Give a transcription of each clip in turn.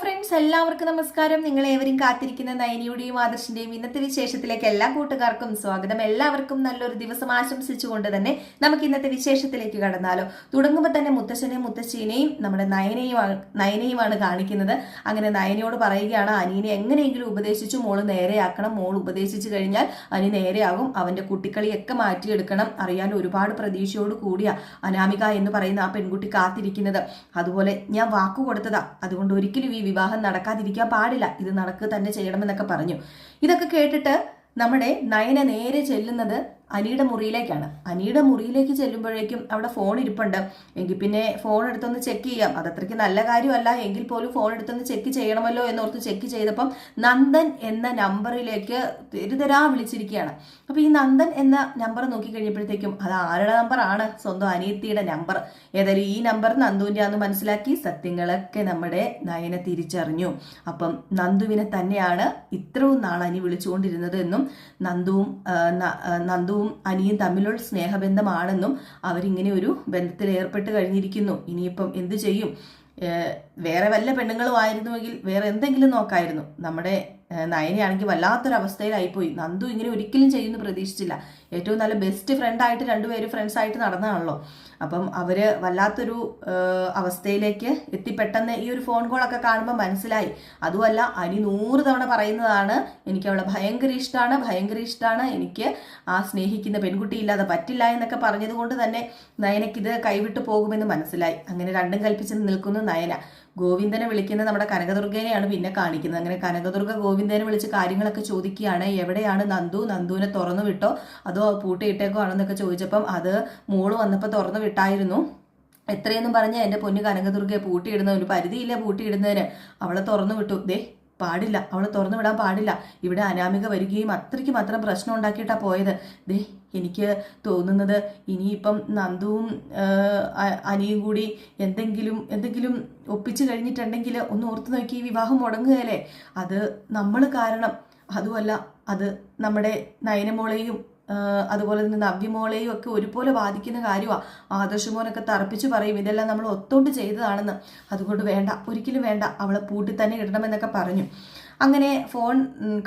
Friends എല്ലാവർക്കും നമസ്കാരം. നിങ്ങൾ ഏവരും കാത്തിരിക്കുന്ന നയനിയുടെയും ആദർശിന്റെയും ഇന്നത്തെ വിശേഷത്തിലേക്ക് എല്ലാ കൂട്ടുകാർക്കും സ്വാഗതം. എല്ലാവർക്കും നല്ലൊരു ദിവസം ആശംസിച്ചുകൊണ്ട് തന്നെ നമുക്ക് ഇന്നത്തെ വിശേഷത്തിലേക്ക് കടന്നാലോ. തുടങ്ങുമ്പോൾ തന്നെ മുത്തശ്ശനെയും മുത്തശ്ശീനെയും നമ്മുടെ നയനെയും നയനെയുമാണ് കാണിക്കുന്നത്. അങ്ങനെ നയനയോട് പറയുകയാണ് അനീനെ എങ്ങനെയെങ്കിലും ഉപദേശിച്ചു മോൾ നേരെയാക്കണം. മോൾ ഉപദേശിച്ചു കഴിഞ്ഞാൽ അനി നേരെയാകും. അവന്റെ കുട്ടിക്കളിയൊക്കെ മാറ്റിയെടുക്കണം. അറിയാൻ ഒരുപാട് പ്രതീക്ഷയോട് കൂടിയ അനാമിക എന്ന് പറയുന്ന ആ പെൺകുട്ടി കാത്തിരിക്കുന്നത്. അതുപോലെ ഞാൻ വാക്കു കൊടുത്തതാ. അതുകൊണ്ട് ഒരിക്കലും ഈ വിവാഹം നടക്കാതിരിക്കാൻ പാടില്ല. ഇത് നടക്കുക തന്നെ ചെയ്യണമെന്നൊക്കെ പറഞ്ഞു. ഇതൊക്കെ കേട്ടിട്ട് നമ്മുടെ നയനെ നേരെ ചെല്ലുന്നത് അനിയുടെ മുറിയിലേക്കാണ്. അനിയുടെ മുറിയിലേക്ക് ചെല്ലുമ്പോഴേക്കും അവിടെ ഫോൺ ഇരിപ്പുണ്ട്. എങ്കിൽ പിന്നെ ഫോൺ എടുത്തൊന്ന് ചെക്ക് ചെയ്യാം. അതത്രയ്ക്ക് നല്ല കാര്യമല്ല. എങ്കിൽ പോലും ഫോൺ എടുത്തൊന്ന് ചെക്ക് ചെയ്യണമല്ലോ എന്നോർത്ത് ചെക്ക് ചെയ്തപ്പം നന്ദൻ എന്ന നമ്പറിലേക്ക് തെരുതരാ വിളിച്ചിരിക്കുകയാണ്. അപ്പൊ ഈ നന്ദൻ എന്ന നമ്പർ നോക്കി കഴിഞ്ഞപ്പോഴത്തേക്കും അത് ആരുടെ നമ്പറാണ് സ്വന്തം അനിയത്തിയുടെ നമ്പർ ഏതായാലും ഈ നമ്പർ നന്ദുവിന്റെ ആണെന്ന് മനസ്സിലാക്കി സത്യങ്ങളൊക്കെ നമ്മുടെ നയന തിരിച്ചറിഞ്ഞു. അപ്പം നന്ദുവിനെ തന്നെയാണ് ഇത്രയും നാൾ അനി വിളിച്ചുകൊണ്ടിരുന്നത് എന്നും നന്ദുവും ആ, ന- അനിയും തമ്മിലുള്ള സ്നേഹബന്ധമാണെന്നും അവരിങ്ങനെ ഒരു ബന്ധത്തിൽ ഏർപ്പെട്ട് കഴിഞ്ഞിരിക്കുന്നു. ഇനിയിപ്പം എന്ത് ചെയ്യും? വേറെ വല്ല പെണ്ണുങ്ങളും ആയിരുന്നുവെങ്കിൽ വേറെ എന്തെങ്കിലും നോക്കായിരുന്നു. നമ്മുടെ നയനയാണെങ്കിൽ വല്ലാത്തൊരവസ്ഥയിലായിപ്പോയി. നന്ദു ഇങ്ങനെ ഒരിക്കലും ചെയ്യുമെന്ന് പ്രതീക്ഷിച്ചില്ല. ഏറ്റവും നല്ല ബെസ്റ്റ് ഫ്രണ്ടായിട്ട് രണ്ടുപേരും ഫ്രണ്ട്സായിട്ട് നടന്നതാണല്ലോ. അപ്പം അവർ വല്ലാത്തൊരു അവസ്ഥയിലേക്ക് എത്തിപ്പെട്ടെന്ന് ഈ ഒരു ഫോൺ കോളൊക്കെ കാണുമ്പോൾ മനസ്സിലായി. അതുമല്ല അനി നൂറ് തവണ പറയുന്നതാണ് എനിക്ക് അവളെ ഭയങ്കര ഇഷ്ടമാണ് ഭയങ്കര ഇഷ്ടമാണ് എനിക്ക് ആ സ്നേഹിക്കുന്ന പെൺകുട്ടി ഇല്ലാതെ പറ്റില്ല എന്നൊക്കെ പറഞ്ഞത് കൊണ്ട് തന്നെ നയനക്കിത് കൈവിട്ട് പോകുമെന്ന് മനസ്സിലായി. അങ്ങനെ രണ്ടും കൽപ്പിച്ച് നിൽക്കുന്നു നയന. ഗോവിന്ദനെ വിളിക്കുന്ന നമ്മുടെ കനകദുർഗേനെയാണ് പിന്നെ കാണിക്കുന്നത്. അങ്ങനെ കനകദുർഗ ഗോവിന്ദനെ വിളിച്ച് കാര്യങ്ങളൊക്കെ ചോദിക്കുകയാണ്. എവിടെയാണ് നന്ദു? നന്ദുവിനെ തുറന്നു വിട്ടോ? അതോ പൂട്ടിയിട്ടേക്കോ ആണെന്നൊക്കെ ചോദിച്ചപ്പം അത് മോൾ വന്നപ്പോൾ തുറന്നു വിട്ടായിരുന്നു. എത്രയെന്നും പറഞ്ഞ് എന്റെ പൊന്നു കനകദുർഗയെ പൂട്ടിയിടുന്ന ഒരു പരിധിയില്ല പൂട്ടിയിടുന്നതിന്. അവളെ തുറന്നു വിട്ടു. ദേ പാടില്ല. അവളെ തുറന്നു വിടാൻ പാടില്ല. ഇവിടെ അനാമിക വരികയും അത്രയ്ക്ക് മാത്രം പ്രശ്നം ഉണ്ടാക്കിയിട്ടാണ് പോയത്. ദേ എനിക്ക് തോന്നുന്നത് ഇനിയിപ്പം നന്ദുവും അനിയും കൂടി എന്തെങ്കിലും എന്തെങ്കിലും ഒപ്പിച്ചു കഴിഞ്ഞിട്ടുണ്ടെങ്കിൽ ഒന്ന് ഓർത്തു നോക്കി വിവാഹം മുടങ്ങുകയല്ലേ? അത് നമ്മൾ കാരണം. അതുമല്ല അത് നമ്മുടെ നയനമോളെയും അതുപോലെ തന്നെ നവ്യമോളെയും ഒക്കെ ഒരുപോലെ ബാധിക്കുന്ന കാര്യമാണ് ആദർശമോനൊക്കെ തറപ്പിച്ച് പറയും ഇതെല്ലാം നമ്മൾ ഒത്തോണ്ട് ചെയ്തതാണെന്ന്. അതുകൊണ്ട് വേണ്ട ഒരിക്കലും വേണ്ട അവളെ പൂട്ടി തന്നെ ഇടണമെന്നൊക്കെ പറഞ്ഞു. അങ്ങനെ ഫോൺ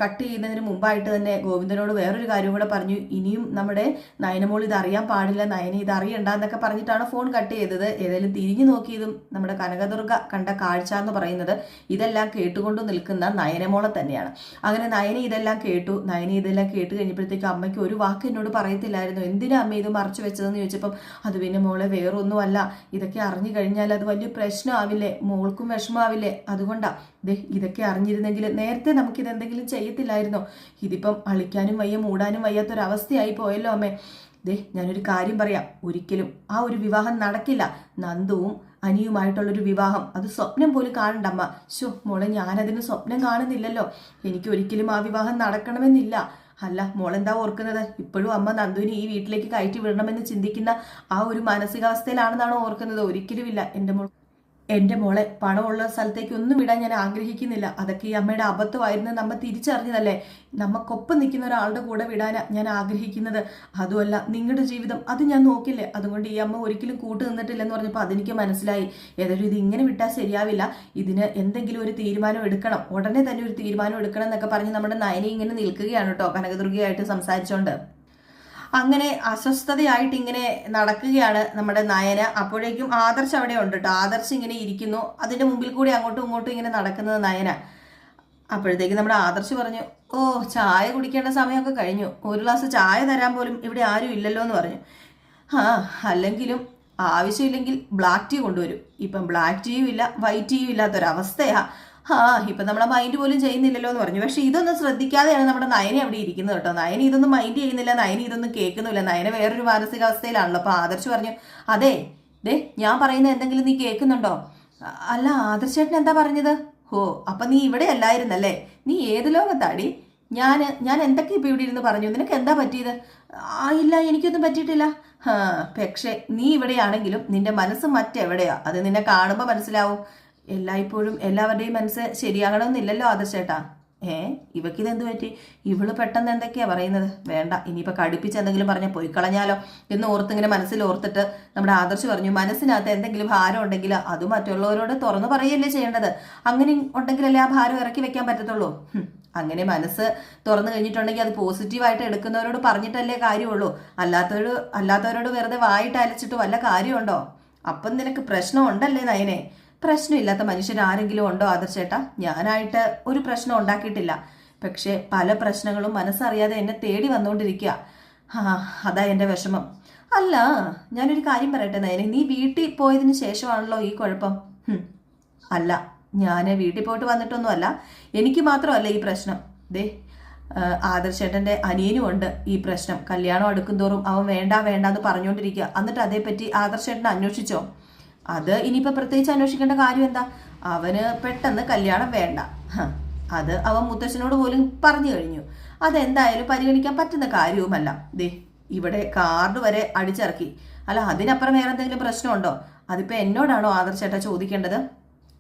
കട്ട് ചെയ്യുന്നതിന് മുമ്പായിട്ട് തന്നെ ഗോവിന്ദനോട് വേറൊരു കാര്യം കൂടെ പറഞ്ഞു. ഇനിയും നമ്മുടെ നയനമോൾ ഇത് അറിയാൻ പാടില്ല നയന ഇത് അറിയണ്ട എന്നൊക്കെ പറഞ്ഞിട്ടാണ് ഫോൺ കട്ട് ചെയ്തത്. ഏതായാലും തിരിഞ്ഞു നോക്കിയതും നമ്മുടെ കനകദുർഗ കണ്ട കാഴ്ച എന്ന് പറയുന്നത് ഇതെല്ലാം കേട്ടുകൊണ്ട് നിൽക്കുന്ന നയനമോളെ തന്നെയാണ്. അങ്ങനെ നയന ഇതെല്ലാം കേട്ടു. നയന ഇതെല്ലാം കേട്ട് കഴിഞ്ഞപ്പോഴത്തേക്കും അമ്മയ്ക്ക് ഒരു വാക്ക് എന്നോട് പറയത്തില്ലായിരുന്നു. എന്തിനാ അമ്മ ഇത് മറച്ചു വെച്ചതെന്ന് ചോദിച്ചപ്പം അത് പിന്നെ മോളെ വേറൊന്നുമല്ല. ഇതൊക്കെ അറിഞ്ഞു കഴിഞ്ഞാൽ അത് വലിയ പ്രശ്നമാവില്ലേ? മോൾക്കും വിഷമാവില്ലേ അതുകൊണ്ടാ. ദേ ഇതൊക്കെ അറിഞ്ഞിരുന്നെങ്കിൽ നേരത്തെ നമുക്കിത് എന്തെങ്കിലും ചെയ്യത്തില്ലായിരുന്നോ? ഇതിപ്പം അളിക്കാനും വയ്യ മൂടാനും വയ്യാത്തൊരവസ്ഥയായി പോയല്ലോ അമ്മേ. ദേ ഞാനൊരു കാര്യം പറയാം. ഒരിക്കലും ആ ഒരു വിവാഹം നടക്കില്ല. നന്ദുവും അനിയുമായിട്ടുള്ളൊരു വിവാഹം. അത് സ്വപ്നം പോലും കാണണ്ടമ്മ. ശോ മോളെ ഞാനതിന് സ്വപ്നം കാണുന്നില്ലല്ലോ. എനിക്ക് ഒരിക്കലും ആ വിവാഹം നടക്കണമെന്നില്ല. അല്ല മോളെന്താ ഓർക്കുന്നത്? ഇപ്പോഴും അമ്മ നന്ദുവിനെ ഈ വീട്ടിലേക്ക് കയറ്റി വിടണമെന്ന് ചിന്തിക്കുന്ന ആ ഒരു മാനസികാവസ്ഥയിലാണെന്നാണോ ഓർക്കുന്നത്? ഒരിക്കലുമില്ല. എന്റെ മോൾ എന്റെ മോളെ പണമുള്ള സ്ഥലത്തേക്ക് ഒന്നും വിടാൻ ഞാൻ ആഗ്രഹിക്കുന്നില്ല. അതൊക്കെ ഈ അമ്മയുടെ അബദ്ധമായിരുന്നു നമ്മ തിരിച്ചറിഞ്ഞതല്ലേ? നമുക്കൊപ്പം നിൽക്കുന്ന ഒരാളുടെ കൂടെ വിടാനാ ഞാൻ ആഗ്രഹിക്കുന്നത്. അതുമല്ല നിങ്ങളുടെ ജീവിതം അത് ഞാൻ നോക്കില്ലേ? അതുകൊണ്ട് ഈ അമ്മ ഒരിക്കലും കൂട്ടു നിന്നിട്ടില്ലെന്ന് പറഞ്ഞപ്പോൾ അതെനിക്ക് മനസ്സിലായി. ഏതായാലും ഇത് ഇങ്ങനെ വിട്ടാൽ ശരിയാവില്ല. ഇതിന് എന്തെങ്കിലും ഒരു തീരുമാനം എടുക്കണം. ഉടനെ തന്നെ ഒരു തീരുമാനം എടുക്കണം എന്നൊക്കെ പറഞ്ഞ് നമ്മുടെ നയനി ഇങ്ങനെ നിൽക്കുകയാണ് കേട്ടോ കനകദുർഗയായിട്ട് സംസാരിച്ചോണ്ട്. അങ്ങനെ അസ്വസ്ഥതയായിട്ട് ഇങ്ങനെ നടക്കുകയാണ് നമ്മുടെ നയന. അപ്പോഴേക്കും ആദർശ് അവിടെ ഉണ്ട് കേട്ടോ ആദർശ് ഇങ്ങനെ ഇരിക്കുന്നു. അതിന്റെ മുമ്പിൽ കൂടി അങ്ങോട്ടും ഇങ്ങോട്ടും ഇങ്ങനെ നടക്കുന്നത് നയന. അപ്പോഴത്തേക്ക് നമ്മുടെ ആദർശ് പറഞ്ഞു ഓ ചായ കുടിക്കേണ്ട സമയമൊക്കെ കഴിഞ്ഞു. ഒരു ഗ്ലാസ് ചായ തരാൻ പോലും ഇവിടെ ആരും ഇല്ലല്ലോ എന്ന് പറഞ്ഞു. ആ അല്ലെങ്കിലും ആവശ്യമില്ലെങ്കിൽ ബ്ലാക്ക് ടീ കൊണ്ടുവരും. ഇപ്പം ബ്ലാക്ക് ടീയും ഇല്ല വൈറ്റ് ടീയും ഇല്ലാത്തൊരവസ്ഥയാ. ആ ഇപ്പം നമ്മളെ മൈൻഡ് പോലും ചെയ്യുന്നില്ലല്ലോ എന്ന് പറഞ്ഞു. പക്ഷേ ഇതൊന്നും ശ്രദ്ധിക്കാതെയാണ് നമ്മുടെ നയനെ അവിടെ ഇരിക്കുന്നത് കേട്ടോ. നയന ഇതൊന്നും മൈൻഡ് ചെയ്യുന്നില്ല നയന ഇതൊന്നും കേൾക്കുന്നില്ല നയന വേറൊരു മാനസികാവസ്ഥയിലാണല്ലോ. അപ്പോൾ ആദർശ് പറഞ്ഞു അതെ ദേ ഞാൻ പറയുന്ന എന്തെങ്കിലും നീ കേൾക്കുന്നുണ്ടോ? അല്ല ആദർശേട്ടൻ എന്താ പറഞ്ഞത്? ഹോ അപ്പൊ നീ ഇവിടെ അല്ലായിരുന്നല്ലേ? നീ ഏത് ലോകത്താടി? ഞാൻ ഞാൻ എന്തൊക്കെ ഇപ്പൊ ഇവിടെ ഇരുന്ന് പറഞ്ഞു? നിനക്ക് എന്താ പറ്റിയത്? ആ ഇല്ല എനിക്കൊന്നും പറ്റിയിട്ടില്ല. പക്ഷേ നീ ഇവിടെയാണെങ്കിലും നിന്റെ മനസ്സ് മറ്റെവിടെയാ? അത് നിന്നെ കാണുമ്പോൾ മനസ്സിലാവും. എല്ലായ്പ്പോഴും എല്ലാവരുടെയും മനസ്സ് ശരിയാകണമെന്നില്ലല്ലോ ആദർശേട്ടാ. ഏ ഇവക്കിതെന്ത് പറ്റി? ഇവൾ പെട്ടെന്ന് എന്തൊക്കെയാ പറയുന്നത്? വേണ്ട ഇനിയിപ്പോൾ കടുപ്പിച്ച് എന്തെങ്കിലും പറഞ്ഞാൽ പോയി കളഞ്ഞാലോ എന്ന് ഓർത്തിങ്ങനെ മനസ്സിൽ ഓർത്തിട്ട് നമ്മുടെ ആദർശ് പറഞ്ഞു മനസ്സിനകത്ത് എന്തെങ്കിലും ഭാരം ഉണ്ടെങ്കിൽ അത് മറ്റുള്ളവരോട് തുറന്നു പറയല്ലേ ചെയ്യേണ്ടത്? അങ്ങനെ ഉണ്ടെങ്കിലല്ലേ ആ ഭാരം ഇറക്കി വെക്കാൻ പറ്റത്തുള്ളൂ? അങ്ങനെ മനസ്സ് തുറന്നു കഴിഞ്ഞിട്ടുണ്ടെങ്കിൽ അത് പോസിറ്റീവായിട്ട് എടുക്കുന്നവരോട് പറഞ്ഞിട്ടല്ലേ കാര്യമുള്ളൂ. അല്ലാത്തവരോട് അല്ലാത്തവരോട് വെറുതെ വായിട്ട് അലച്ചിട്ട് വല്ല കാര്യമുണ്ടോ? അപ്പം നിനക്ക് പ്രശ്നം ഉണ്ടല്ലേ നയനെ? പ്രശ്നമില്ലാത്ത മനുഷ്യർ ആരെങ്കിലും ഉണ്ടോ ആദർശേട്ടാ ഞാനായിട്ട് ഒരു പ്രശ്നം ഉണ്ടാക്കിയിട്ടില്ല. പക്ഷേ പല പ്രശ്നങ്ങളും മനസ്സറിയാതെ എന്നെ തേടി വന്നുകൊണ്ടിരിക്കുക. ആ അതാ എന്റെ വിഷമം. അല്ല ഞാനൊരു കാര്യം പറയട്ടെ നയനെ. നീ വീട്ടിൽ പോയതിന് ശേഷമാണല്ലോ ഈ കുഴപ്പം? അല്ല ഞാൻ വീട്ടിൽ പോയിട്ട് വന്നിട്ടൊന്നുമല്ല. എനിക്ക് മാത്രമല്ല ഈ പ്രശ്നം. ദേ ആദർശേട്ടന്റെ അനിയനും ഉണ്ട് ഈ പ്രശ്നം. കല്യാണം അടുക്കും തോറും അവൻ വേണ്ട വേണ്ട എന്ന് പറഞ്ഞുകൊണ്ടിരിക്കുക. എന്നിട്ട് അതേപ്പറ്റി ആദർശേട്ടനെ അന്വേഷിച്ചോ? അത് ഇനിയിപ്പോൾ പ്രത്യേകിച്ച് അന്വേഷിക്കേണ്ട കാര്യം എന്താ? അവന് പെട്ടെന്ന് കല്യാണം വേണ്ട. അത് അവൻ മുത്തശ്ശനോട് പോലും പറഞ്ഞു കഴിഞ്ഞു. അതെന്തായാലും പരിഗണിക്കാൻ പറ്റുന്ന കാര്യവുമല്ല. ദേ ഇവിടെ കാർഡ് വരെ അടിച്ചിറക്കി. അല്ല അതിനപ്പുറം വേറെ എന്തെങ്കിലും പ്രശ്നമുണ്ടോ? അതിപ്പോൾ എന്നോടാണോ ആദർ ചേട്ടാ ചോദിക്കേണ്ടത്?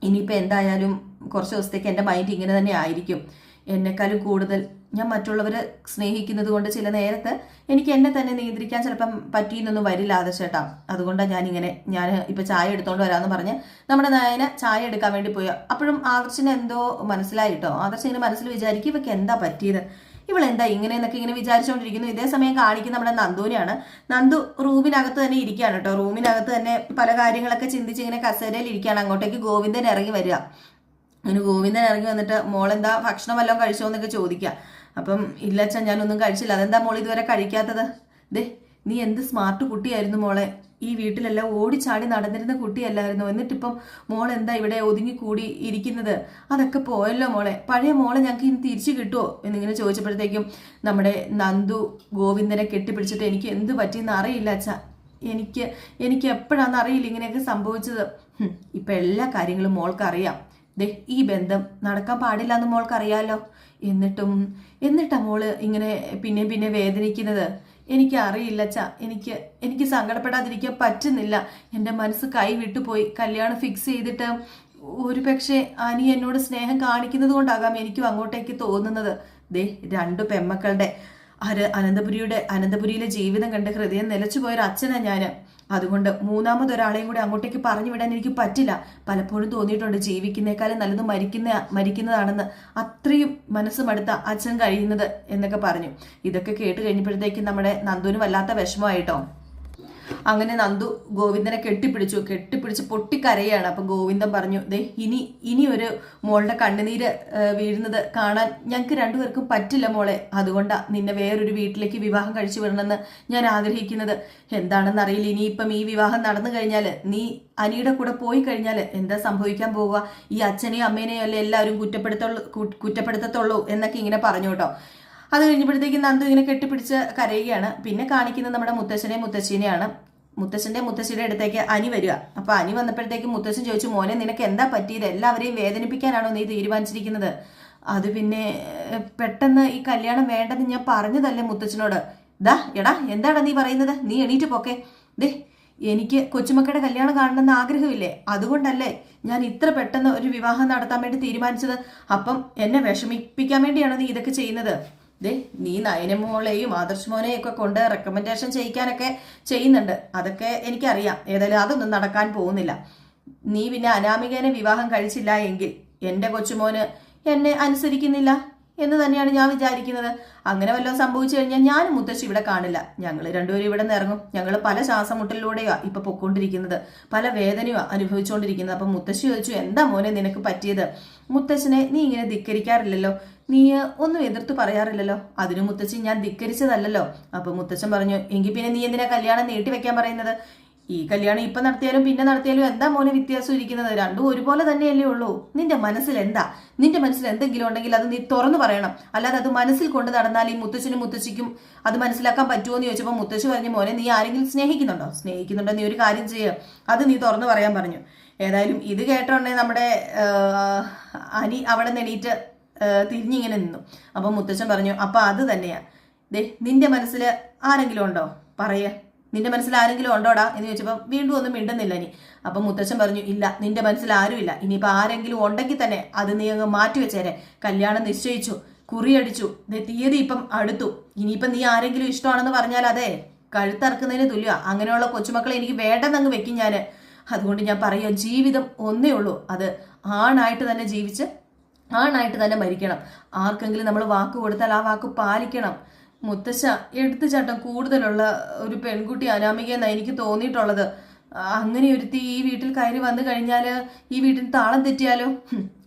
ഇനിയിപ്പോൾ എന്തായാലും കുറച്ച് ദിവസത്തേക്ക് എന്റെ മൈൻഡ് ഇങ്ങനെ തന്നെ ആയിരിക്കും. എന്നെക്കാളും കൂടുതൽ ഞാൻ മറ്റുള്ളവരെ സ്നേഹിക്കുന്നത് കൊണ്ട് ചില നേരത്ത് എനിക്ക് എന്നെ തന്നെ നിയന്ത്രിക്കാൻ ചിലപ്പം പറ്റിയെന്നൊന്നും വരില്ല ആദർശേട്ടാ. അതുകൊണ്ടാണ് ഞാനിങ്ങനെ ഞാൻ ഇപ്പം ചായ എടുത്തോണ്ട് വരാമെന്ന് പറഞ്ഞ് നമ്മുടെ നയന ചായ എടുക്കാൻ വേണ്ടി പോയി. അപ്പോഴും ആദർശിന് എന്തോ മനസ്സിലായിട്ടോ ആദർശ് ഇങ്ങനെ മനസ്സിൽ വിചാരിക്കും ഇവയ്ക്ക് എന്താ പറ്റിയത്? ഇവളെന്താ ഇങ്ങനെ എന്നൊക്കെ ഇങ്ങനെ വിചാരിച്ചുകൊണ്ടിരിക്കുന്നു ഇതേ സമയം കാണിക്കുന്ന നമ്മുടെ നന്ദുവിനെയാണ്. നന്ദു റൂമിനകത്ത് തന്നെ ഇരിക്കുകയാണ് കേട്ടോ റൂമിനകത്ത് തന്നെ പല കാര്യങ്ങളൊക്കെ ചിന്തിച്ച് ഇങ്ങനെ കസേരയിൽ ഇരിക്കുകയാണ്. അങ്ങോട്ടേക്ക് ഗോവിന്ദൻ ഇറങ്ങി വരിക. അങ്ങനെ ഗോവിന്ദൻ ഇറങ്ങി വന്നിട്ട് മോളെന്താ ഭക്ഷണം വല്ലതും കഴിച്ചോ എന്നൊക്കെ ചോദിക്കുക. അപ്പം ഇല്ല അച്ഛൻ ഞാനൊന്നും കഴിച്ചില്ല. അതെന്താ മോൾ ഇതുവരെ കഴിക്കാത്തത്? ദേ നീ എന്ത് സ്മാർട്ട് കുട്ടിയായിരുന്നു മോളെ. ഈ വീട്ടിലെല്ലാം ഓടിച്ചാടി നടന്നിരുന്ന കുട്ടിയല്ലായിരുന്നു. എന്നിട്ടിപ്പം മോൾ എന്താ ഇവിടെ ഒതുങ്ങിക്കൂടി ഇരിക്കുന്നത്? അതൊക്കെ പോയല്ലോ മോളെ. പഴയ മോളെ ഞങ്ങൾക്ക് ഇനി തിരിച്ചു കിട്ടുമോ എന്നിങ്ങനെ ചോദിച്ചപ്പോഴത്തേക്കും നമ്മുടെ നന്ദു ഗോവിന്ദനെ കെട്ടിപ്പിടിച്ചിട്ട് എനിക്ക് എന്ത് പറ്റിയെന്ന് അറിയില്ല അച്ഛ. എനിക്ക് എനിക്ക് എപ്പോഴാണെന്ന് അറിയില്ല ഇങ്ങനെയൊക്കെ സംഭവിച്ചത്. ഇപ്പം എല്ലാ കാര്യങ്ങളും മോൾക്ക് അറിയാം ദേ ഈ ബന്ധം നടക്കാൻ പാടില്ല എന്ന് മോൾക്ക് അറിയാലോ എന്നിട്ടും എന്നിട്ടാ മോൾ ഇങ്ങനെ പിന്നെ പിന്നെ വേദനിക്കുന്നത്? എനിക്ക് അറിയില്ല ചാ എനിക്ക് എനിക്ക് സങ്കടപ്പെടാതിരിക്കാൻ പറ്റുന്നില്ല. എന്റെ മനസ്സ് കൈ വിട്ടുപോയി കല്യാണം ഫിക്സ് ചെയ്തിട്ട് ഒരു പക്ഷേ അനി എന്നോട് സ്നേഹം കാണിക്കുന്നത് കൊണ്ടാകാം എനിക്കും അങ്ങോട്ടേക്ക് തോന്നുന്നത്. ദേ രണ്ടു പെമ്മക്കളുടെ. അര അനന്തപുരിയുടെ അനന്തപുരിയിലെ ജീവിതം കണ്ട് ഹൃദയം നിലച്ചു പോയൊരു അച്ഛനാണ് ഞാൻ അതുകൊണ്ട് മൂന്നാമതൊരാളെയും കൂടി അങ്ങോട്ടേക്ക് പറഞ്ഞു വിടാൻ എനിക്ക് പറ്റില്ല. പലപ്പോഴും തോന്നിയിട്ടുണ്ട് ജീവിക്കുന്നേക്കാളും നല്ലത് മരിക്കുന്ന മരിക്കുന്നതാണെന്ന് അത്രയും മനസ്സ് മടുത്ത അച്ഛൻ കഴിയുന്നത് എന്നൊക്കെ പറഞ്ഞു. ഇതൊക്കെ കേട്ട് കഴിഞ്ഞപ്പോഴത്തേക്കും നമ്മുടെ നന്ദുവിന് വല്ലാത്ത വിഷമമായിട്ടോ? അങ്ങനെ നന്ദു ഗോവിന്ദനെ കെട്ടിപ്പിടിച്ചു. കെട്ടിപ്പിടിച്ച് പൊട്ടിക്കരയാണ്. അപ്പം ഗോവിന്ദൻ പറഞ്ഞു ദേ ഇനി ഇനി ഒരു മോളുടെ കണ്ണുനീര് വീഴുന്നത് കാണാൻ ഞങ്ങൾക്ക് രണ്ടുപേർക്കും പറ്റില്ല മോളെ. അതുകൊണ്ടാ നിന്നെ വേറൊരു വീട്ടിലേക്ക് വിവാഹം കഴിച്ചു വിടണമെന്ന് ഞാൻ ആഗ്രഹിക്കുന്നത്. എന്താണെന്ന് അറിയില്ല. ഇനിയിപ്പം ഈ വിവാഹം നടന്നു കഴിഞ്ഞാൽ നീ അനിയുടെ കൂടെ പോയി കഴിഞ്ഞാൽ എന്താ സംഭവിക്കാൻ പോവുക? ഈ അച്ഛനെയും അമ്മേനെയും അല്ലേ എല്ലാവരും കുറ്റപ്പെടുത്തുള്ളൂ കുറ്റപ്പെടുത്തത്തുള്ളൂ എന്നൊക്കെ ഇങ്ങനെ പറഞ്ഞു കേട്ടോ. അത് കഴിഞ്ഞപ്പോഴത്തേക്കും നന്ദു ഇങ്ങനെ കെട്ടിപ്പിടിച്ച് കരയുകയാണ്. പിന്നെ കാണിക്കുന്നത് നമ്മുടെ മുത്തശ്ശനെയും മുത്തശ്ശീനെയാണ്. മുത്തശ്ശന്റെ മുത്തശ്ശിയുടെ അടുത്തേക്ക് അനി വരിക. അപ്പൊ അനി വന്നപ്പോഴത്തേക്ക് മുത്തശ്ശൻ ചോദിച്ചു മോനെ നിനക്ക് എന്താ പറ്റിയത്? എല്ലാവരെയും വേദനിപ്പിക്കാനാണോ നീ തീരുമാനിച്ചിരിക്കുന്നത്? അത് പിന്നെ പെട്ടെന്ന് ഈ കല്യാണം വേണ്ടെന്ന് ഞാൻ പറഞ്ഞതല്ലേ മുത്തച്ഛനോട്? ദാ എടാ എന്താണ് നീ പറയുന്നത്? നീ എണീറ്റ് പോക്കെ. ദേ എനിക്ക് കൊച്ചുമക്കളുടെ കല്യാണം കാണണമെന്ന് ആഗ്രഹമില്ലേ? അതുകൊണ്ടല്ലേ ഞാൻ ഇത്ര പെട്ടെന്ന് ഒരു വിവാഹം നടത്താൻ വേണ്ടി തീരുമാനിച്ചത്? അപ്പം എന്നെ വിഷമിപ്പിക്കാൻ വേണ്ടിയാണോ നീ ഇതൊക്കെ ചെയ്യുന്നത്? ദേ നീ നയനമോളെയും ആദർശ് മോനെയും ഒക്കെ കൊണ്ട് റെക്കമെൻഡേഷൻ ചെയ്യിക്കാനൊക്കെ ചെയ്യുന്നുണ്ട്. അതൊക്കെ എനിക്കറിയാം. ഏതായാലും അതൊന്നും നടക്കാൻ പോകുന്നില്ല. നീ പിന്നെ അനാമികേനെ വിവാഹം കഴിച്ചില്ല എങ്കിൽ എന്റെ കൊച്ചുമോന് എന്നെ അനുസരിക്കുന്നില്ല. എന്ന് തന്നെയാണ് ഞാൻ വിചാരിക്കുന്നത്. അങ്ങനെ വല്ലതും സംഭവിച്ചു കഴിഞ്ഞാൽ ഞാനും മുത്തശ്ശി ഇവിടെ കാണില്ല. ഞങ്ങൾ രണ്ടുപേരും ഇവിടെ നിന്ന് ഇറങ്ങും ഞങ്ങൾ പല ശ്വാസമുട്ടലിലൂടെയാ ഇപ്പൊ പൊക്കോണ്ടിരിക്കുന്നത്. പല വേദനയോ അനുഭവിച്ചുകൊണ്ടിരിക്കുന്നത് അപ്പം മുത്തശ്ശി ചോദിച്ചു എന്താ മോനെ നിനക്ക് പറ്റിയത്? മുത്തശ്ശനെ നീ ഇങ്ങനെ ധിക്കരിക്കാറില്ലല്ലോ. നീ ഒന്നും എതിർത്ത് പറയാറില്ലല്ലോ. അതിനു മുത്തശ്ശി ഞാൻ ധിക്കരിച്ചതല്ലല്ലോ. അപ്പൊ മുത്തച്ഛൻ പറഞ്ഞു എങ്കിൽ പിന്നെ നീ എന്തിനാ കല്യാണം നീട്ടി വെക്കാൻ പറയുന്നത്? ഈ കല്യാണം ഇപ്പൊ നടത്തിയാലും പിന്നെ നടത്തിയാലും എന്താ മോനെ വ്യത്യാസം ഇരിക്കുന്നത്? രണ്ടും ഒരുപോലെ തന്നെയല്ലേ ഉള്ളൂ. നിന്റെ മനസ്സിൽ എന്താ? നിന്റെ മനസ്സിൽ എന്തെങ്കിലും ഉണ്ടെങ്കിൽ അത് നീ തുറന്നു പറയണം. അല്ലാതെ അത് മനസ്സിൽ കൊണ്ട് നടന്നാൽ ഈ മുത്തച്ഛനും മുത്തശ്ശിക്കും അത് മനസ്സിലാക്കാൻ പറ്റുമോ എന്ന് ചോദിച്ചപ്പോൾ മുത്തശ്ശി പറഞ്ഞു മോനെ നീ ആരെങ്കിലും സ്നേഹിക്കുന്നുണ്ടോ? സ്നേഹിക്കുന്നുണ്ടോ? നീ ഒരു കാര്യം ചെയ്യുക അത് നീ തുറന്നു പറയാൻ പറഞ്ഞു. ഏതായാലും ഇത് കേട്ടോണ്ടേ നമ്മുടെ അനി അവിടെ നെണീറ്റ് തിരിഞ്ഞിങ്ങനെ നിന്നു. അപ്പം മുത്തച്ഛൻ പറഞ്ഞു അപ്പം അത് തന്നെയാ. ദേ നിന്റെ മനസ്സിൽ ആരെങ്കിലും ഉണ്ടോ? പറയ. നിന്റെ മനസ്സിൽ ആരെങ്കിലും ഉണ്ടോടാ എന്ന് ചോദിച്ചപ്പോൾ വീണ്ടും ഒന്നും മിണ്ടുന്നില്ല ഇനി. അപ്പം മുത്തച്ഛൻ പറഞ്ഞു ഇല്ല നിന്റെ മനസ്സിൽ ആരുമില്ല. ഇനിയിപ്പോൾ ആരെങ്കിലും ഉണ്ടെങ്കിൽ തന്നെ അത് നീ അങ്ങ് മാറ്റി വെച്ചേരെ. കല്യാണം നിശ്ചയിച്ചു കുറിയടിച്ചു തീയതി ഇപ്പം അടുത്തു. ഇനിയിപ്പം നീ ആരെങ്കിലും ഇഷ്ടമാണെന്ന് പറഞ്ഞാൽ അതെ. കഴുത്തറക്കുന്നതിന് തുല്യ അങ്ങനെയുള്ള കൊച്ചുമക്കളെ എനിക്ക് വേണ്ടെന്നങ്ങ് വെക്കും ഞാൻ അതുകൊണ്ട് ഞാൻ പറയുക ജീവിതം ഒന്നേ ഉള്ളൂ. അത് ആണായിട്ട് തന്നെ ജീവിച്ച് ആണായിട്ട് തന്നെ മരിക്കണം. ആർക്കെങ്കിലും നമ്മൾ വാക്ക് കൊടുത്താൽ ആ വാക്ക് പാലിക്കണം. മുത്തശ്ശ എടുത്തുചാട്ടം കൂടുതലുള്ള ഒരു പെൺകുട്ടി അനാമികയെന്നാണ് എനിക്ക് തോന്നിയിട്ടുള്ളത്. അങ്ങനെ ഒരുത്തി ഈ വീട്ടിൽ കയറി വന്നു കഴിഞ്ഞാൽ ഈ വീട്ടിൽ താളം തെറ്റിയാലോ?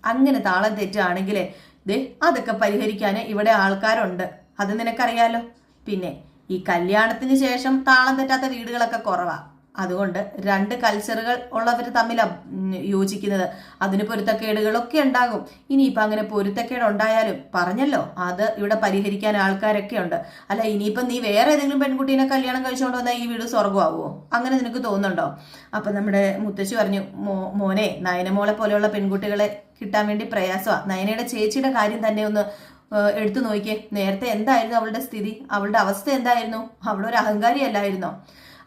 അങ്ങനെ താളം തെറ്റുകയാണെങ്കിലേ ദേ അതൊക്കെ പരിഹരിക്കാൻ ഇവിടെ ആൾക്കാരുണ്ട്. അത് നിനക്കറിയാലോ? പിന്നെ ഈ കല്യാണത്തിന് ശേഷം താളം തെറ്റാത്ത വീടുകളൊക്കെ കുറവാ. അതുകൊണ്ട് രണ്ട് കൾച്ചറുകൾ ഉള്ളവർ തമ്മിലാണ് യോജിക്കുന്നത്. അതിന് പൊരുത്തക്കേടുകളൊക്കെ ഉണ്ടാകും. ഇനിയിപ്പോൾ അങ്ങനെ പൊരുത്തക്കേട് ഉണ്ടായാലും പറഞ്ഞല്ലോ അത് ഇവിടെ പരിഹരിക്കാൻ ആൾക്കാരൊക്കെ ഉണ്ട്. അല്ല ഇനിയിപ്പം നീ വേറെ ഏതെങ്കിലും പെൺകുട്ടീനെ കല്യാണം കഴിച്ചുകൊണ്ട് വന്നാൽ ഈ വീട് സ്വർഗമാവുമോ അങ്ങനെ നിനക്ക് തോന്നുന്നുണ്ടോ? അപ്പം നമ്മുടെ മുത്തശ്ശി പറഞ്ഞു മോ മോനെ നയനമോളെ പോലെയുള്ള പെൺകുട്ടികളെ കിട്ടാൻ വേണ്ടി പ്രയാസമാണ് നയനയുടെ ചേച്ചിയുടെ കാര്യം തന്നെ ഒന്ന് എടുത്തു നോക്കിയേ. നേരത്തെ എന്തായിരുന്നു അവളുടെ സ്ഥിതി? അവളുടെ അവസ്ഥ എന്തായിരുന്നു? അവളൊരു അഹങ്കാരിയല്ലായിരുന്നോ?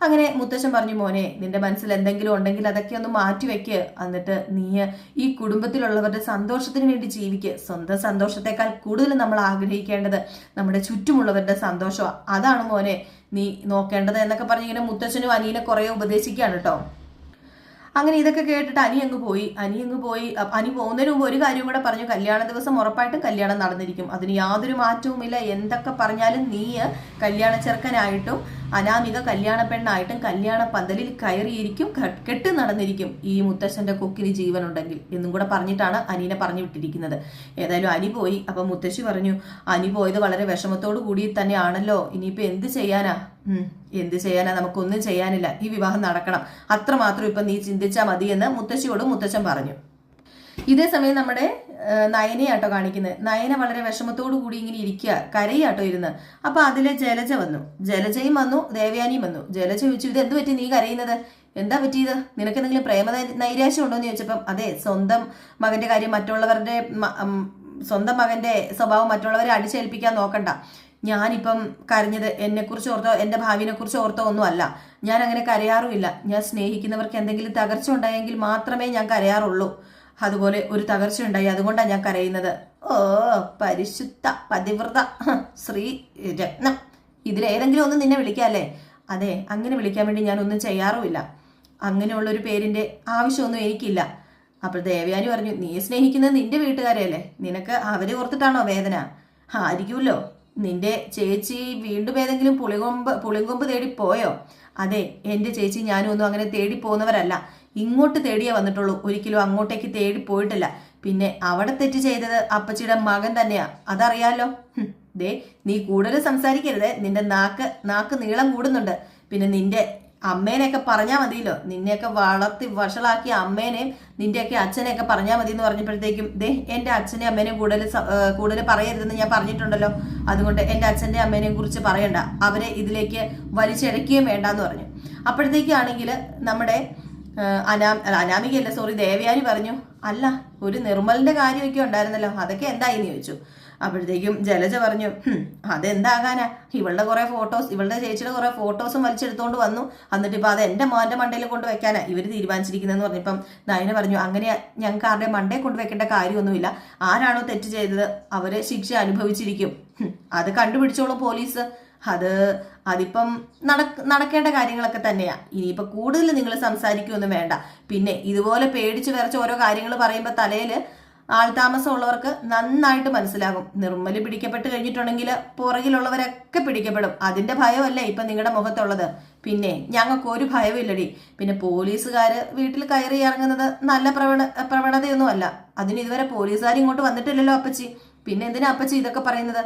അങ്ങനെ മുത്തശ്ശൻ പറഞ്ഞു മോനെ നിന്റെ മനസ്സിൽ എന്തെങ്കിലും ഉണ്ടെങ്കിൽ അതൊക്കെ ഒന്ന് മാറ്റി വെക്ക്. എന്നിട്ട് നീ ഈ കുടുംബത്തിലുള്ളവരുടെ സന്തോഷത്തിന് വേണ്ടി ജീവിക്ക്. സ്വന്തം സന്തോഷത്തെക്കാൾ കൂടുതൽ നമ്മൾ ആഗ്രഹിക്കേണ്ടത് നമ്മുടെ ചുറ്റുമുള്ളവരുടെ സന്തോഷമാണ് അതാണ് മോനെ നീ നോക്കേണ്ടത് എന്നൊക്കെ പറഞ്ഞ് ഇങ്ങനെ മുത്തശ്ശനും അനിയനെ കുറേ ഉപദേശിക്കുകയാണ് കേട്ടോ. അങ്ങനെ ഇതൊക്കെ കേട്ടിട്ട് അനി അങ്ങ് പോയി. അനി അങ്ങ് പോയി. അനി പോകുന്നതിന് മുമ്പ് ഒരു കാര്യം കൂടെ പറഞ്ഞു. കല്യാണ ദിവസം ഉറപ്പായിട്ടും കല്യാണം നടന്നിരിക്കും. അതിന് യാതൊരു മാറ്റവുമില്ല. എന്തൊക്കെ പറഞ്ഞാലും നീ കല്യാണ ചെറുക്കനായിട്ടും അനാമിക കല്യാണ പെണ്ണായിട്ടും കല്യാണ പന്തലിൽ കയറിയിരിക്കും കെട്ട് നടന്നിരിക്കും ഈ മുത്തശ്ശന്റെ കൊക്കിന് ജീവനുണ്ടെങ്കിൽ എന്നും കൂടെ പറഞ്ഞിട്ടാണ് അനീനെ പറഞ്ഞു വിട്ടിരിക്കുന്നത്. ഏതായാലും അനി പോയി. അപ്പൊ മുത്തശ്ശി പറഞ്ഞു അനി പോയത് വളരെ വിഷമത്തോടു കൂടി തന്നെയാണല്ലോ. ഇനിയിപ്പോ എന്ത് ചെയ്യാനാ? എന്ത് ചെയ്യാനാ? നമുക്കൊന്നും ചെയ്യാനില്ല. ഈ വിവാഹം നടക്കണം. അത്രമാത്രം ഇപ്പൊ നീ ചിന്തിച്ചാ മതിയെന്ന് മുത്തശ്ശിയോടും മുത്തശ്ശൻ പറഞ്ഞു. ഇതേ സമയം നമ്മുടെ നയനയാട്ടോ കാണിക്കുന്നത് നയന വളരെ വിഷമത്തോടു കൂടി ഇങ്ങനെ ഇരിക്കുക കരയാട്ടോ ഇരുന്ന്. അപ്പൊ അതിലെ ജലജ വന്നു. ജലജയും വന്നു ദേവയാനിയും വന്നു. ജലജ ചോദിച്ചു ഇത് എന്ത് പറ്റി? നീ കരയുന്നത്? എന്താ പറ്റിയത്? നിനക്ക് എന്തെങ്കിലും പ്രേമ നൈരാശ്യം ഉണ്ടോ? എന്ന് ചോദിച്ചപ്പം അതെ സ്വന്തം മകന്റെ കാര്യം മറ്റുള്ളവരുടെ സ്വന്തം മകന്റെ സ്വഭാവം മറ്റുള്ളവരെ അടിച്ചേൽപ്പിക്കാൻ നോക്കണ്ട. ഞാനിപ്പം കരഞ്ഞത് എന്നെക്കുറിച്ച് ഓർത്തോ എന്റെ ഭാവിനെ കുറിച്ച് ഓർത്തോ ഒന്നുമല്ല. ഞാൻ അങ്ങനെ കരയാറുമില്ല. ഞാൻ സ്നേഹിക്കുന്നവർക്ക് എന്തെങ്കിലും തകർച്ച ഉണ്ടായെങ്കിൽ മാത്രമേ ഞാൻ കരയാറുള്ളൂ. അതുപോലെ ഒരു തകർച്ച ഉണ്ടായി അതുകൊണ്ടാണ് ഞാൻ കരയുന്നത്. ഓ പരിശുദ്ധ പതിവ്രത ശ്രീ രത്നം. ഇതിലേതെങ്കിലും ഒന്ന് നിന്നെ വിളിക്കാല്ലേ അതെ അങ്ങനെ വിളിക്കാൻ വേണ്ടി ഞാൻ ഒന്നും ചെയ്യാറുമില്ല. അങ്ങനെയുള്ളൊരു പേരിന്റെ ആവശ്യമൊന്നും എനിക്കില്ല. അപ്പോൾ ദേവയാനി പറഞ്ഞു നീ സ്നേഹിക്കുന്നത് നിന്റെ വീട്ടുകാരെയല്ലേ? നിനക്ക് അവരെ ഓർത്തിട്ടാണോ വേദന? ആയിരിക്കുമല്ലോ. നിന്റെ ചേച്ചി വീണ്ടും ഏതെങ്കിലും പുളികൊമ്പ് പുളിങ്കൊമ്പ് തേടി പോയോ? അതെ എന്റെ ചേച്ചി ഞാനും ഒന്നും അങ്ങനെ തേടി പോകുന്നവരല്ല. ഇങ്ങോട്ട് തേടിയേ വന്നിട്ടുള്ളൂ. ഒരിക്കലും അങ്ങോട്ടേക്ക് തേടി പോയിട്ടില്ല. പിന്നെ അവിടെ തെറ്റ് ചെയ്തത് അപ്പച്ചിയുടെ മകൻ തന്നെയാ. അതറിയാലോ? ദേ നീ കൂടുതൽ സംസാരിക്കരുത്. നിന്റെ നാക്ക് നാക്ക് നീളം കൂടുന്നുണ്ട്. പിന്നെ നിന്റെ അമ്മേനെയൊക്കെ പറഞ്ഞാൽ മതിയല്ലോ. നിന്നെയൊക്കെ വളർത്തി വഷളാക്കിയ അമ്മേനെയും നിന്റെയൊക്കെ അച്ഛനെയൊക്കെ പറഞ്ഞാൽ മതി എന്ന് പറഞ്ഞപ്പോഴത്തേക്കും ദേ എന്റെ അച്ഛനെയും അമ്മേനെയും കൂടുതൽ കൂടുതൽ പറയരുതെന്ന് ഞാൻ പറഞ്ഞിട്ടുണ്ടല്ലോ. അതുകൊണ്ട് എന്റെ അച്ഛന്റെ അമ്മേനെയും കുറിച്ച് പറയണ്ട. അവരെ ഇതിലേക്ക് വലിച്ചിഴക്കുകയും വേണ്ടെന്ന് പറഞ്ഞു. അപ്പോഴത്തേക്കാണെങ്കിൽ നമ്മുടെ അനാ അനാമികയല്ല സോറി ദേവയാനി പറഞ്ഞു അല്ല ഒരു നിർമ്മലിന്റെ കാര്യമൊക്കെ ഉണ്ടായിരുന്നല്ലോ അതൊക്കെ എന്തായി എന്ന് ചോദിച്ചു. അപ്പോഴത്തേക്കും ജലജ പറഞ്ഞു "ഹും, അതെന്താകാനാ? ഇവളുടെ കുറെ ഫോട്ടോസ് ഇവളുടെ ചേച്ചിയുടെ കുറെ ഫോട്ടോസും വലിച്ചെടുത്തോണ്ട് വന്നു. എന്നിട്ട് ഇപ്പൊ അത് എന്റെ മോന്റെ മണ്ടയിൽ കൊണ്ട് വെക്കാനാ ഇവർ തീരുമാനിച്ചിരിക്കുന്നതെന്ന് പറഞ്ഞപ്പം നയന പറഞ്ഞു അങ്ങനെ ഞങ്ങൾക്ക് ആരുടെ മണ്ടയിൽ കൊണ്ട് വെക്കേണ്ട കാര്യമൊന്നുമില്ല. ആരാണോ തെറ്റ് ചെയ്തത് അവർ ശിക്ഷ അനുഭവിച്ചിരിക്കും. അത് കണ്ടുപിടിച്ചോളൂ പോലീസ്. അത് അതിപ്പം നടക്ക നടക്കേണ്ട കാര്യങ്ങളൊക്കെ തന്നെയാ. ഇനിയിപ്പോൾ കൂടുതൽ നിങ്ങൾ സംസാരിക്കുകയൊന്നും വേണ്ട. പിന്നെ ഇതുപോലെ പേടിച്ച് വിറച്ച് ഓരോ കാര്യങ്ങൾ പറയുമ്പോൾ തലയിൽ ആൾതാമസം ഉള്ളവർക്ക് നന്നായിട്ട് മനസ്സിലാകും. നിർമ്മൽ പിടിക്കപ്പെട്ട് കഴിഞ്ഞിട്ടുണ്ടെങ്കിൽ പുറകിലുള്ളവരൊക്കെ പിടിക്കപ്പെടും. അതിന്റെ ഭയമല്ലേ ഇപ്പൊ നിങ്ങളുടെ മുഖത്തുള്ളത്. പിന്നെ ഞങ്ങൾക്ക് ഒരു ഭയമില്ലടി പിന്നെ പോലീസുകാർ വീട്ടിൽ കയറി ഇറങ്ങുന്നത് നല്ല പ്രവണ പ്രവണതയൊന്നും അല്ല അതിന് ഇതുവരെ പോലീസുകാർ ഇങ്ങോട്ട് വന്നിട്ടില്ലല്ലോ അപ്പച്ചി. പിന്നെ എന്തിനാ അപ്പച്ചി ഇതൊക്കെ പറയുന്നത്?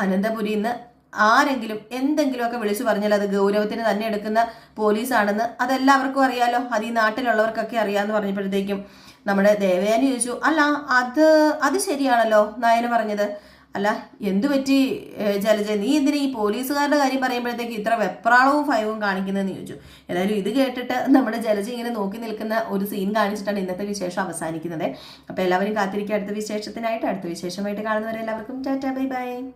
അനന്തപുരിയിൽ നിന്ന് ആരെങ്കിലും എന്തെങ്കിലുമൊക്കെ വിളിച്ചു പറഞ്ഞാൽ അത് ഗൗരവത്തിന് തന്നെ എടുക്കുന്ന പോലീസാണെന്ന് അതെല്ലാവർക്കും അറിയാലോ. അത് ഈ നാട്ടിലുള്ളവർക്കൊക്കെ അറിയാന്ന് പറഞ്ഞപ്പോഴത്തേക്കും നമ്മുടെ ദേവയാനി ചോദിച്ചു അല്ല അത് അത് ശരിയാണല്ലോ നായന പറഞ്ഞത്. അല്ല എന്തു പറ്റി ജലജ? നീ എന്തിനാ ഈ പോലീസുകാരുടെ കാര്യം പറയുമ്പോഴത്തേക്ക് ഇത്ര വെപ്രാളവും ഭയവും കാണിക്കുന്നതെന്ന് ചോദിച്ചു. ഏതായാലും ഇത് കേട്ടിട്ട് നമ്മുടെ ജലജ ഇങ്ങനെ നോക്കി നിൽക്കുന്ന ഒരു സീൻ കാണിച്ചിട്ടാണ് ഇന്നത്തെ വിശേഷം അവസാനിക്കുന്നത്. അപ്പോൾ എല്ലാവരും കാത്തിരിക്കുക. അടുത്ത വിശേഷത്തിനായിട്ട് അടുത്ത വിശേഷമായിട്ട് കാണുന്നവരെല്ലാവർക്കും ടാറ്റാ ബൈ ബൈ.